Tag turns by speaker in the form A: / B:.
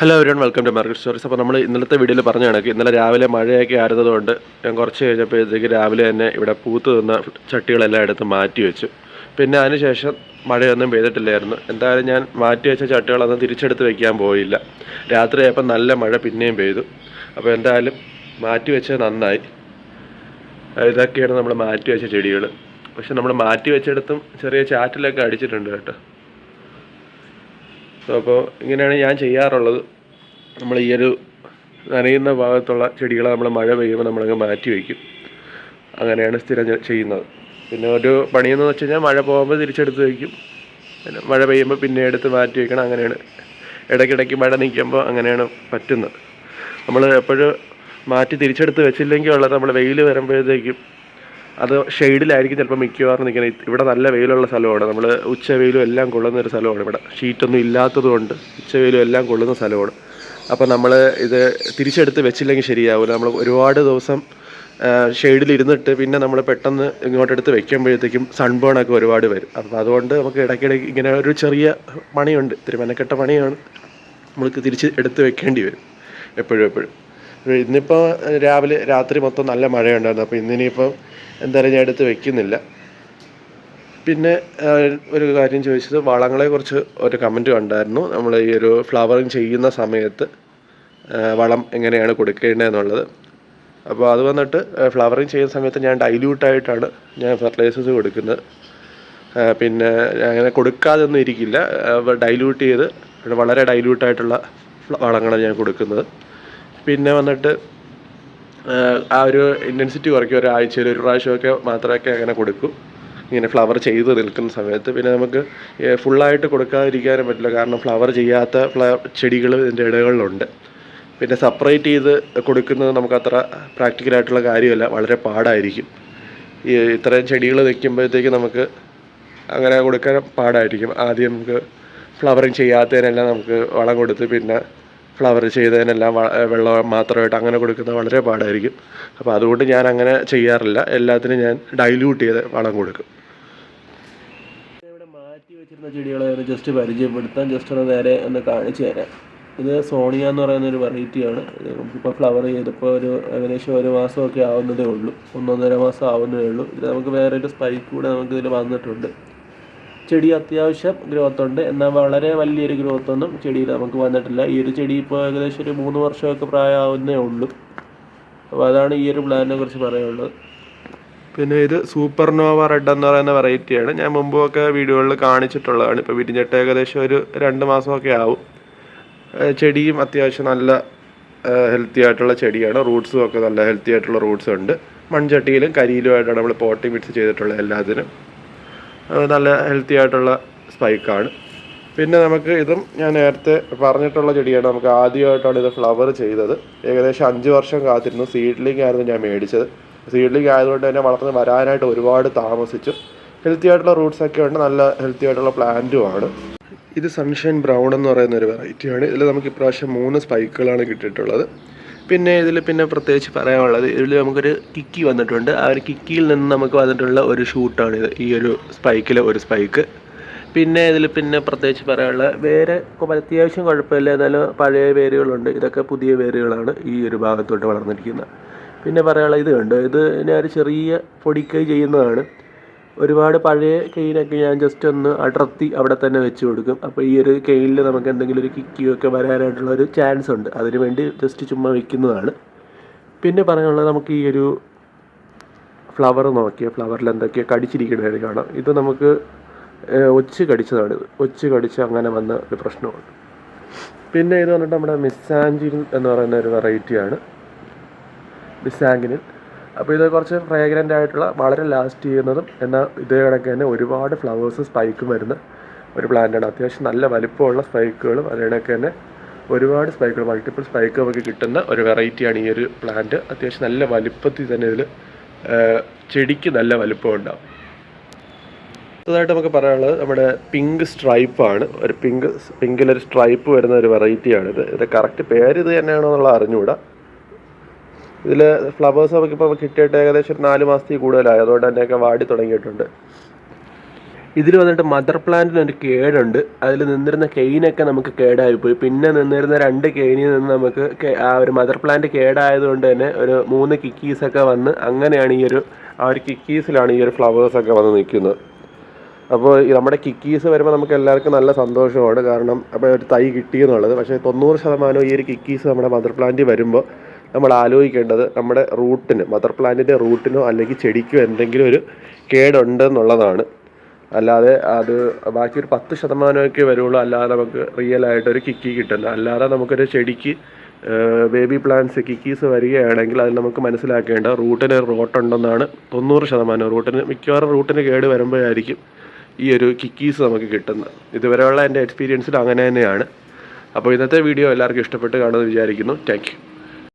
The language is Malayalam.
A: Hello everyone welcome to market stories അപ്പോൾ നമ്മൾ ഇന്നലത്തെ വീഡിയോയിൽ പറഞ്ഞ കണക്ക് ഇന്നലെ രാവിലെ മഴയൊക്കെ ആയിരുന്നതുകൊണ്ട് ഞാൻ കുറച്ച് കഴിഞ്ഞപ്പോഴത്തേക്ക് രാവിലെ തന്നെ ഇവിടെ പൂത്ത് നിന്ന ചട്ടികളെല്ലാം എടുത്ത് മാറ്റി വെച്ചു. പിന്നെ അതിനുശേഷം മഴയൊന്നും പെയ്തിട്ടില്ലായിരുന്നു. എന്തായാലും ഞാൻ മാറ്റി വെച്ച ചട്ടികളൊന്നും തിരിച്ചെടുത്ത് വെക്കാൻ പോയില്ല. രാത്രിയായപ്പോൾ നല്ല മഴ പിന്നെയും പെയ്തു. അപ്പോൾ എന്തായാലും മാറ്റി വെച്ചത് നന്നായി. ഇതൊക്കെയാണ് നമ്മൾ മാറ്റി വെച്ച ചെടികൾ. പക്ഷെ നമ്മൾ മാറ്റി വെച്ചിടത്തും ചെറിയ ചാറ്റിലൊക്കെ അടിച്ചിട്ടുണ്ട് കേട്ടോ. സോ അപ്പോൾ ഇങ്ങനെയാണ് ഞാൻ ചെയ്യാറുള്ളത്. നമ്മൾ ഈ ഒരു നനയുന്ന ഭാഗത്തുള്ള ചെടികളെ നമ്മൾ മഴ പെയ്യുമ്പോൾ നമ്മളങ്ങ് മാറ്റി വയ്ക്കും. അങ്ങനെയാണ് സ്ഥിരം ചെയ്യുന്നത്. പിന്നെ ഒരു പണിയെന്ന് വെച്ച് കഴിഞ്ഞാൽ മഴ പോകുമ്പോൾ തിരിച്ചെടുത്ത് വയ്ക്കും. പിന്നെ മഴ പെയ്യുമ്പോൾ പിന്നെ എടുത്ത് മാറ്റി വയ്ക്കണം. അങ്ങനെയാണ്. ഇടയ്ക്കിടയ്ക്ക് മഴ നിൽക്കുമ്പോൾ അങ്ങനെയാണ് പറ്റുന്നത്. നമ്മൾ എപ്പോഴും മാറ്റി തിരിച്ചെടുത്ത് വെച്ചില്ലെങ്കിൽ ഉള്ളത് നമ്മൾ വെയിൽ വരുമ്പോഴത്തേക്കും അത് ഷെയ്ഡിലായിരിക്കും ചിലപ്പോൾ മിക്കവാറും നിൽക്കുന്നത് ഇവിടെ നല്ല വെയിലുള്ള സ്ഥലമാണ്. നമ്മൾ ഉച്ച വെയിലും എല്ലാം കൊള്ളുന്ന ഒരു സ്ഥലമാണ് ഇവിടെ. ഷീറ്റൊന്നും ഇല്ലാത്തത് കൊണ്ട് ഉച്ച വെയിലും എല്ലാം കൊള്ളുന്ന സ്ഥലമാണ്. അപ്പോൾ നമ്മൾ ഇത് തിരിച്ചെടുത്ത് വെച്ചില്ലെങ്കിൽ ശരിയാവില്ല നമ്മൾ ഒരുപാട് ദിവസം ഷെയ്ഡിലിരുന്നിട്ട് പിന്നെ നമ്മൾ പെട്ടെന്ന് ഇങ്ങോട്ടെടുത്ത് വെക്കുമ്പോഴത്തേക്കും സൺബേണൊക്കെ ഒരുപാട് വരും. അപ്പോൾ അതുകൊണ്ട് നമുക്ക് ഇടയ്ക്കിടയ്ക്ക് ഇങ്ങനെ ഒരു ചെറിയ പണിയുണ്ട്. ഇത്തിരി മെനക്കെട്ട പണിയാണ്. നമ്മൾക്ക് തിരിച്ച് എടുത്ത് വെക്കേണ്ടി വരും. എപ്പോഴും എപ്പോഴും. ഇന്നിപ്പോൾ രാവിലെ രാത്രി മൊത്തം നല്ല മഴയുണ്ടായിരുന്നു. അപ്പോൾ ഇന്നിനിയിപ്പം എന്തായാലും ഞാൻ എടുത്ത് വെക്കുന്നില്ല. പിന്നെ ഒരു കാര്യം ചോദിച്ചത് വളങ്ങളെക്കുറിച്ച് ഒരു കമന്റ് കണ്ടായിരുന്നു. നമ്മൾ ഈ ഒരു ഫ്ലവറിങ് ചെയ്യുന്ന സമയത്ത് വളം എങ്ങനെയാണ് കൊടുക്കേണ്ടതെന്നുള്ളത് അപ്പോൾ അത് വന്നിട്ട് ഫ്ലവറിങ് ചെയ്യുന്ന സമയത്ത് ഞാൻ ഡൈല്യൂട്ടായിട്ടാണ് ഞാൻ ഫെർട്ടിലൈസേഴ്സ് കൊടുക്കുന്നത്. പിന്നെ അങ്ങനെ കൊടുക്കാതൊന്നും ഇരിക്കില്ല. ഡൈല്യൂട്ട് ചെയ്ത് വളരെ ഡൈല്യൂട്ടായിട്ടുള്ള വളങ്ങളാണ് ഞാൻ കൊടുക്കുന്നത്. പിന്നെ വന്നിട്ട് ആ ഒരു ഇന്റൻസിറ്റി കുറയ്ക്കും. ഒരാഴ്ചയിൽ ഒരു പ്രാവശ്യമൊക്കെ മാത്രമൊക്കെ അങ്ങനെ കൊടുക്കും. ഇങ്ങനെ ഫ്ലവർ ചെയ്ത് നിൽക്കുന്ന സമയത്ത്. പിന്നെ നമുക്ക് ഫുള്ളായിട്ട് കൊടുക്കാതിരിക്കാനും പറ്റില്ല. കാരണം ഫ്ലവർ ചെയ്യാത്ത ചെടികൾ ഇതിന്റെ ഇടകളിലുണ്ട്. പിന്നെ സെപ്പറേറ്റ് ചെയ്ത് കൊടുക്കുന്നത് നമുക്ക് അത്ര പ്രാക്ടിക്കലായിട്ടുള്ള കാര്യമല്ല. വളരെ പാടായിരിക്കും. ഈ ഇത്രയും ചെടികൾ നിൽക്കുമ്പോഴത്തേക്ക് നമുക്ക് അങ്ങനെ കൊടുക്കാൻ പാടായിരിക്കും. ആദ്യം നമുക്ക് ഫ്ലവറിങ് ചെയ്യാത്തതിനെല്ലാം നമുക്ക് വളം കൊടുത്ത് പിന്നെ ഫ്ലവർ ചെയ്തതിനെല്ലാം വെള്ളം മാത്രമായിട്ട് അങ്ങനെ കൊടുക്കുന്നത് വളരെ പാടായിരിക്കും. അപ്പോൾ അതുകൊണ്ട് ഞാൻ അങ്ങനെ ചെയ്യാറില്ല. എല്ലാത്തിനും ഞാൻ ഡൈല്യൂട്ട് ചെയ്ത് വളം കൊടുക്കും. ഇവിടെ മാറ്റി വെച്ചിരുന്ന ചെടികളെ ജസ്റ്റ് പരിചയപ്പെടുത്താൻ ജസ്റ്റ് ഒന്ന് നേരെ ഒന്ന് കാണിച്ചു തരാം. ഇത് സോണിയ എന്ന് പറയുന്ന ഒരു വെറൈറ്റിയാണ് നമുക്കിപ്പോൾ ഫ്ലവർ ചെയ്തപ്പോൾ ഒരു ഏകദേശം ഒരു മാസമൊക്കെ ആവുന്നതേ ഉള്ളൂ. ഒന്നൊന്നര മാസം ആവുന്നതേ ഉള്ളൂ. ഇത് നമുക്ക് വേറെ ഒരു സ്പൈക്ക് കൂടെ നമുക്ക് ഇതിൽ വന്നിട്ടുണ്ട്. ചെടി അത്യാവശ്യം ഗ്രോത്ത് ഉണ്ട് എന്നാൽ വളരെ വലിയൊരു ഗ്രോത്ത് ഒന്നും ചെടിയിൽ നമുക്ക് വന്നിട്ടില്ല. ഈ ഒരു ചെടി ഇപ്പോൾ ഏകദേശം ഒരു മൂന്ന് വർഷമൊക്കെ പ്രായമാവുന്നേ ഉള്ളൂ. അപ്പോൾ അതാണ് ഈ ഒരു പ്ലാനിനെ കുറിച്ച് പറയാനുള്ളത്. പിന്നെ ഇത് സൂപ്പർ നോവ റെഡ് എന്ന് പറയുന്ന വെറൈറ്റിയാണ്. ഞാൻ മുമ്പൊക്കെ വീഡിയോകളിൽ കാണിച്ചിട്ടുള്ളതാണ്. ഇപ്പോൾ വിരിഞ്ഞിട്ട് ഏകദേശം ഒരു രണ്ട് മാസമൊക്കെ ആവും. ചെടിയും അത്യാവശ്യം നല്ല ഹെൽത്തി ആയിട്ടുള്ള ചെടിയാണ്. റൂട്ട്സും ഒക്കെ നല്ല ഹെൽത്തി ആയിട്ടുള്ള റൂട്ട്സ് ഉണ്ട് മൺചട്ടിയിലും കരിയിലുമായിട്ടാണ് നമ്മൾ പോട്ടി മിക്സ് ചെയ്തിട്ടുള്ളത് എല്ലാത്തിനും. നല്ല ഹെൽത്തി ആയിട്ടുള്ള സ്പൈക്കാണ് പിന്നെ നമുക്ക് ഇതും ഞാൻ നേരത്തെ പറഞ്ഞിട്ടുള്ള ചെടിയാണ്. നമുക്ക് ആദ്യമായിട്ടാണ് ഇത് ഫ്ലവർ ചെയ്തത്. ഏകദേശം അഞ്ച് വർഷം കാത്തിരുന്നു. സീഡ്ലിംഗ് ആയിരുന്നു ഞാൻ മേടിച്ചത്. സീഡ്ലിംഗ് ആയതുകൊണ്ട് തന്നെ വളർന്ന് വരാനായിട്ട് ഒരുപാട് താമസിച്ചു. ഹെൽത്തി ആയിട്ടുള്ള റൂട്ട്സ് ഒക്കെ ഉണ്ട്. നല്ല ഹെൽത്തി ആയിട്ടുള്ള പ്ലാന്റും ആണ്. ഇത് സൺഷൈൻ ബ്രൗൺ എന്ന് പറയുന്ന ഒരു വെറൈറ്റിയാണ് ഇതിൽ നമുക്ക് ഇപ്രാവശ്യം മൂന്ന് സ്പൈക്കുകളാണ് കിട്ടിയിട്ടുള്ളത്. പിന്നെ ഇതിൽ പിന്നെ പ്രത്യേകിച്ച് പറയാനുള്ളത് ഇതിൽ നമുക്കൊരു കിക്കി വന്നിട്ടുണ്ട്. ആ ഒരു കിക്കിയിൽ നിന്ന് നമുക്ക് വന്നിട്ടുള്ള ഒരു ഷൂട്ടാണ് ഇത്. ഈ ഒരു സ്പൈക്കിലെ ഒരു സ്പൈക്ക്. പിന്നെ ഇതിൽ പിന്നെ പ്രത്യേകിച്ച് പറയാനുള്ള വേറെ അത്യാവശ്യം കുഴപ്പമില്ല. എന്നാലും പഴയ വേരുകളുണ്ട്. ഇതൊക്കെ പുതിയ വേരുകളാണ് ഈ ഒരു ഭാഗത്തോട്ട് വളർന്നിരിക്കുന്നത്. പിന്നെ പറയാനുള്ള ഇത് കണ്ടോ? ഇത് ഞാൻ ഒരു ചെറിയ പൊടിക്കൈ ചെയ്യുന്നതാണ്. ഒരുപാട് പഴയ കെയിനൊക്കെ ഞാൻ ജസ്റ്റ് ഒന്ന് അടർത്തി അവിടെ തന്നെ വെച്ച് കൊടുക്കും. അപ്പോൾ ഈ ഒരു കെയിനിൽ നമുക്ക് എന്തെങ്കിലും ഒരു കിക്കിയോ ഒക്കെ വരാനായിട്ടുള്ള ഒരു ചാൻസ് ഉണ്ട്. അതിനു വേണ്ടി ജസ്റ്റ് ചുമ്മാ വെക്കുന്നതാണ്. പിന്നെ പറയാനുള്ളത് നമുക്ക് ഈ ഒരു ഫ്ലവർ നോക്കിയ. ഫ്ലവറിൽ എന്തൊക്കെയോ കടിച്ചിരിക്കുന്നതായിട്ട് കാണാം. ഇത് നമുക്ക് ഒച്ച് കടിച്ചതാണ്. ഒച്ച് കടിച്ച് അങ്ങനെ വന്ന ഒരു പ്രശ്നമാണ് പിന്നെ ഇത് വന്നിട്ട് നമ്മുടെ മിസ്സാഞ്ചിൻ എന്ന് പറയുന്ന ഒരു വെറൈറ്റിയാണ് മിസ്സാങ്കിനിൽ അപ്പോൾ ഇത് കുറച്ച് ഫ്രേഗ്രന്റ് ആയിട്ടുള്ള വളരെ ലാസ്റ്റ് ചെയ്യുന്നതും എന്നാൽ ഇതേ കണക്ക് തന്നെ ഒരുപാട് ഫ്ലവേഴ്സ് സ്പൈക്കും വരുന്ന ഒരു പ്ലാന്റാണ് അത്യാവശ്യം നല്ല വലിപ്പമുള്ള സ്പൈക്കുകളും അതേ കണക്ക് തന്നെ ഒരുപാട് സ്പൈക്കുകൾ മൾട്ടിപ്പിൾ സ്പൈക്ക് നമുക്ക് കിട്ടുന്ന ഒരു വെറൈറ്റിയാണ് ഈ ഒരു പ്ലാന്റ് അത്യാവശ്യം നല്ല വലിപ്പത്തിൽ തന്നെ ഇതിൽ ചെടിക്ക് നല്ല വലിപ്പം ഉണ്ടാവും. അടുത്തതായിട്ട് നമുക്ക് പറയാനുള്ളത് നമ്മുടെ പിങ്ക് സ്ട്രൈപ്പാണ് ഒരു പിങ്ക് പിങ്കിലൊരു സ്ട്രൈപ്പ് വരുന്ന ഒരു വെറൈറ്റിയാണിത് ഇത്. കറക്റ്റ് പേര് ഇത് തന്നെയാണോ എന്നുള്ള അറിഞ്ഞുകൂടാ. ഇതിൽ ഫ്ലവേഴ്സ് നമുക്കിപ്പോൾ കിട്ടിയിട്ട് ഏകദേശം ഒരു നാല് മാസത്തിൽ കൂടുതലായി. അതുകൊണ്ട് തന്നെയൊക്കെ വാടി തുടങ്ങിയിട്ടുണ്ട്. ഇതിൽ വന്നിട്ട് മദർ പ്ലാന്റിന് ഒരു കേടുണ്ട്. അതിൽ നിന്നിരുന്ന കെയിനൊക്കെ നമുക്ക് കേടായിപ്പോയി പിന്നെ നിന്നിരുന്ന രണ്ട് കെയിനിൽ നിന്ന് നമുക്ക് ആ ഒരു മദർ പ്ലാന്റ് കേടായതുകൊണ്ട് തന്നെ ഒരു മൂന്ന് കിക്കീസൊക്കെ വന്ന് അങ്ങനെയാണ് ഈ ഒരു ആ ഒരു കിക്കീസിലാണ് ഈ ഒരു ഫ്ലവേഴ്സൊക്കെ വന്ന് നിൽക്കുന്നത്. അപ്പോൾ നമ്മുടെ കിക്കീസ് വരുമ്പോൾ നമുക്ക് എല്ലാവർക്കും നല്ല സന്തോഷമാണ്. കാരണം അപ്പോൾ ഒരു തൈ കിട്ടിയെന്നുള്ളത് പക്ഷേ തൊണ്ണൂറ് ശതമാനം ഈ ഒരു കിക്കീസ് നമ്മുടെ മദർ പ്ലാന്റിൽ വരുമ്പോൾ നമ്മൾ ആലോചിക്കേണ്ടത് നമ്മുടെ റൂട്ടിന് മദർ പ്ലാന്റിന്റെ റൂട്ടിനോ അല്ലെങ്കിൽ ചെടിക്കോ എന്തെങ്കിലും ഒരു കേടുണ്ട് എന്നുള്ളതാണ്. അല്ലാതെ അത് ബാക്കി ഒരു പത്ത് ശതമാനമൊക്കെ വരുള്ളൂ. അല്ലാതെ നമുക്ക് റിയൽ ആയിട്ടൊരു കിക്കി കിട്ടുന്നത് അല്ലാതെ നമുക്കൊരു ചെടിക്ക് ബേബി പ്ലാന്റ്സ് കിക്കീസ് വരികയാണെങ്കിൽ അതിൽ നമുക്ക് മനസ്സിലാക്കേണ്ട റൂട്ടിന് റോട്ടുണ്ടെന്നാണ് തൊണ്ണൂറ് ശതമാനം. റൂട്ടിന് മിക്കവാറും റൂട്ടിന് കേട് വരുമ്പോഴായിരിക്കും ഈ ഒരു കിക്കീസ് നമുക്ക് കിട്ടുന്നത്. ഇതുവരെയുള്ള എന്റെ എക്സ്പീരിയൻസിൽ അങ്ങനെ തന്നെയാണ്. അപ്പോൾ ഇന്നത്തെ വീഡിയോ എല്ലാവർക്കും ഇഷ്ടപ്പെട്ട് കാണുമെന്ന് വിചാരിക്കുന്നു. താങ്ക്